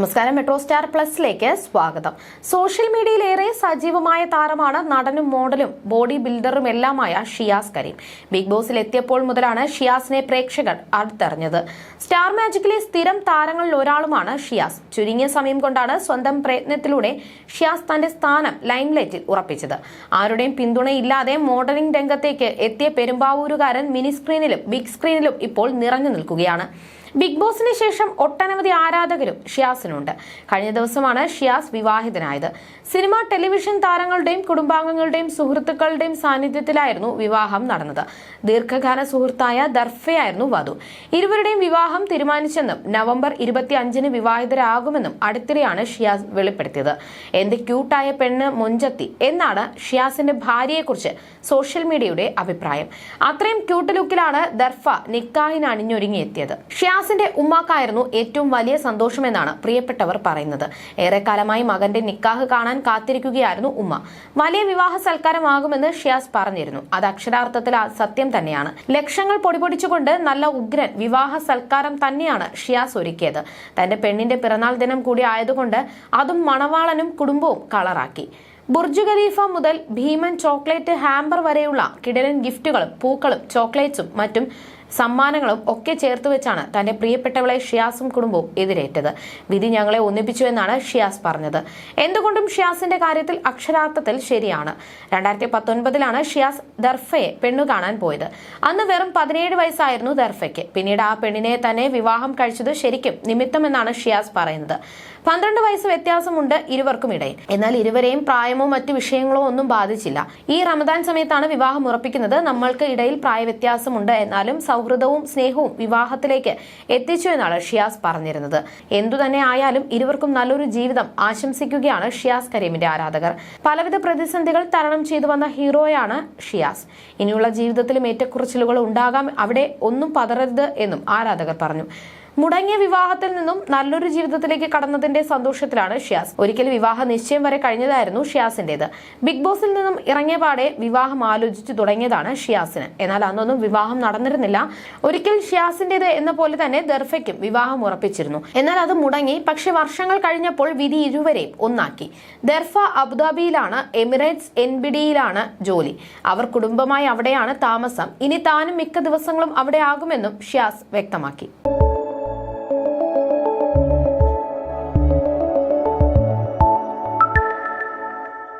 നമസ്കാരം metro star പ്ലസിലേക്ക് സ്വാഗതം. Social മീഡിയയിലേറെ സജീവമായ താരമാണ് നടനും മോഡലും ബോഡി ബിൽഡറും എല്ലാമായ ഷിയാസ് കരീം. ബിഗ് ബോസിൽ എത്തിയപ്പോൾ മുതലാണ് ഷിയാസിനെ പ്രേക്ഷകർ അടുത്തറിഞ്ഞത്. സ്റ്റാർ മാജിക്കിലെ സ്ഥിരം താരങ്ങളിൽ ഒരാളുമാണ് ഷിയാസ്. ചുരുങ്ങിയ സമയം കൊണ്ടാണ് സ്വന്തം പ്രയത്നത്തിലൂടെ ഷിയാസ് തന്റെ സ്ഥാനം ലൈംലൈറ്റിൽ ഉറപ്പിച്ചത്. ആരുടെയും പിന്തുണയില്ലാതെ മോഡലിംഗ് രംഗത്തേക്ക് എത്തിയ പെരുമ്പാവൂരുകാരൻ മിനി സ്ക്രീനിലും ബിഗ് സ്ക്രീനിലും ഇപ്പോൾ നിറഞ്ഞു നിൽക്കുകയാണ്. ബിഗ് ബോസിന് ശേഷം ഒട്ടനവധി ആരാധകരും ഷിയാസിനുണ്ട്. കഴിഞ്ഞ ദിവസമാണ് ഷിയാസ് വിവാഹിതനായത്. സിനിമ ടെലിവിഷൻ താരങ്ങളുടെയും കുടുംബാംഗങ്ങളുടെയും സുഹൃത്തുക്കളുടെയും സാന്നിധ്യത്തിലായിരുന്നു വിവാഹം നടന്നത്. ദീർഘകാല സുഹൃത്തായ ദർഫയായിരുന്നു വധു. ഇരുവരുടെയും വിവാഹം തീരുമാനിച്ചെന്നും നവംബർ ഇരുപത്തി അഞ്ചിന് വിവാഹിതരാകുമെന്നും അടുത്തിടെയാണ് ഷിയാസ് വെളിപ്പെടുത്തിയത്. എന്ത് ക്യൂട്ടായ പെണ്ണ് മുഞ്ചത്തി എന്നാണ് ഷിയാസിന്റെ ഭാര്യയെക്കുറിച്ച് സോഷ്യൽ മീഡിയയുടെ അഭിപ്രായം. അത്രയും ക്യൂട്ട് ലുക്കിലാണ് ദർഫ നിക്കാഹിന് അണിഞ്ഞൊരുങ്ങിയെത്തിയത്. ഷിയാസിന്റെ ഉമ്മാക്കായിരുന്നു ഏറ്റവും വലിയ സന്തോഷമെന്നാണ് പ്രിയപ്പെട്ടവർ പറയുന്നത്. ഏറെക്കാലമായി മകന്റെ നിക്കാഹ് കാണാൻ കാത്തിരിക്കുകയായിരുന്നു ഉമ്മ. വലിയ വിവാഹ സൽക്കാരമാകുമെന്ന് ഷിയാസ് പറഞ്ഞിരുന്നു. അത് അക്ഷരാർത്ഥത്തിൽ സത്യം തന്നെയാണ്. ലക്ഷങ്ങൾ പൊടിപൊടിച്ചുകൊണ്ട് നല്ല ഉഗ്രൻ വിവാഹ സൽക്കാരം തന്നെയാണ് ഷിയാസ് ഒരുക്കിയത്. തന്റെ പെണ്ണിന്റെ പിറന്നാൾ ദിനം കൂടി ആയതുകൊണ്ട് അതും മണവാളനും കുടുംബവും കളറാക്കി. ബുർജ് ഖലീഫ മുതൽ ഭീമൻ ചോക്ലേറ്റ് ഹാമ്പർ വരെയുള്ള കിടലൻ ഗിഫ്റ്റുകളും പൂക്കളും ചോക്ലേറ്റ്സും മറ്റും സമ്മാനങ്ങളും ഒക്കെ ചേർത്ത് വെച്ചാണ് തന്റെ പ്രിയപ്പെട്ടവളെ ഷിയാസും കുടുംബവും എതിരേറ്റത്. വിധി ഞങ്ങളെ ഒന്നിപ്പിച്ചു എന്നാണ് ഷിയാസ് പറഞ്ഞത്. എന്തുകൊണ്ടും ഷിയാസിന്റെ കാര്യത്തിൽ അക്ഷരാർത്ഥത്തിൽ ശരിയാണ്. രണ്ടായിരത്തി പത്തൊൻപതിലാണ് ഷിയാസ് ദർഫയെ പെണ്ണു കാണാൻ പോയത്. അന്ന് വെറും പതിനേഴ് വയസ്സായിരുന്നു ദർഫയ്ക്ക്. പിന്നീട് ആ പെണ്ണിനെ തന്നെ വിവാഹം കഴിച്ചത് ശരിക്കും നിമിത്തമെന്നാണ് ഷിയാസ് പറയുന്നത്. പന്ത്രണ്ട് വയസ്സ് വ്യത്യാസമുണ്ട് ഇരുവർക്കും ഇടയിൽ എന്നാൽ ഇരുവരെയും പ്രായമോ മറ്റു വിഷയങ്ങളോ ഒന്നും ബാധിച്ചില്ല. ഈ റമദാൻ സമയത്താണ് വിവാഹം ഉറപ്പിക്കുന്നത്. നമ്മൾക്ക് ഇടയിൽ പ്രായ വ്യത്യാസമുണ്ട് എന്നാലും സൗഹൃദവും സ്നേഹവും വിവാഹത്തിലേക്ക് എത്തിച്ചു എന്നാണ് ഷിയാസ് പറഞ്ഞിരുന്നത്. എന്തു തന്നെ ആയാലും ഇരുവർക്കും നല്ലൊരു ജീവിതം ആശംസിക്കുകയാണ് ഷിയാസ് കരീമിന്റെ ആരാധകർ. പലവിധ പ്രതിസന്ധികൾ തരണം ചെയ്തു വന്ന ഹീറോയാണ് ഷിയാസ്. ഇനിയുള്ള ജീവിതത്തിലും ഏറ്റക്കുറച്ചിലുകൾ ഉണ്ടാകാം. അവിടെ ഒന്നും പതറരുത് എന്നും ആരാധകർ പറഞ്ഞു. മുടങ്ങിയ വിവാഹത്തിൽ നിന്നും നല്ലൊരു ജീവിതത്തിലേക്ക് കടന്നതിന്റെ സന്തോഷത്തിലാണ് ഷിയാസ്. ഒരിക്കൽ വിവാഹ നിശ്ചയം വരെ കഴിഞ്ഞതായിരുന്നു ഷിയാസിന്റേത്. ബിഗ് ബോസിൽ നിന്നും ഇറങ്ങിയ പാടെ വിവാഹം ആലോചിച്ചു തുടങ്ങിയതാണ് ഷിയാസിന്. എന്നാൽ അന്നൊന്നും വിവാഹം നടന്നിരുന്നില്ല. ഒരിക്കൽ ഷിയാസിന്റേത് എന്ന പോലെ തന്നെ ദർഫയ്ക്കും വിവാഹം ഉറപ്പിച്ചിരുന്നു. എന്നാൽ അത് മുടങ്ങി പക്ഷെ വർഷങ്ങൾ കഴിഞ്ഞപ്പോൾ വിധി ഇരുവരെയും ഒന്നാക്കി. ദർഫ അബുദാബിയിലാണ് എമിറേറ്റ്സ് എൻബിഡിയിലാണ് ജോലി. അവർ കുടുംബമായി അവിടെയാണ് താമസം. ഇനി താനും മിക്ക ദിവസങ്ങളും അവിടെ ആകുമെന്നും ഷിയാസ് വ്യക്തമാക്കി. thank you.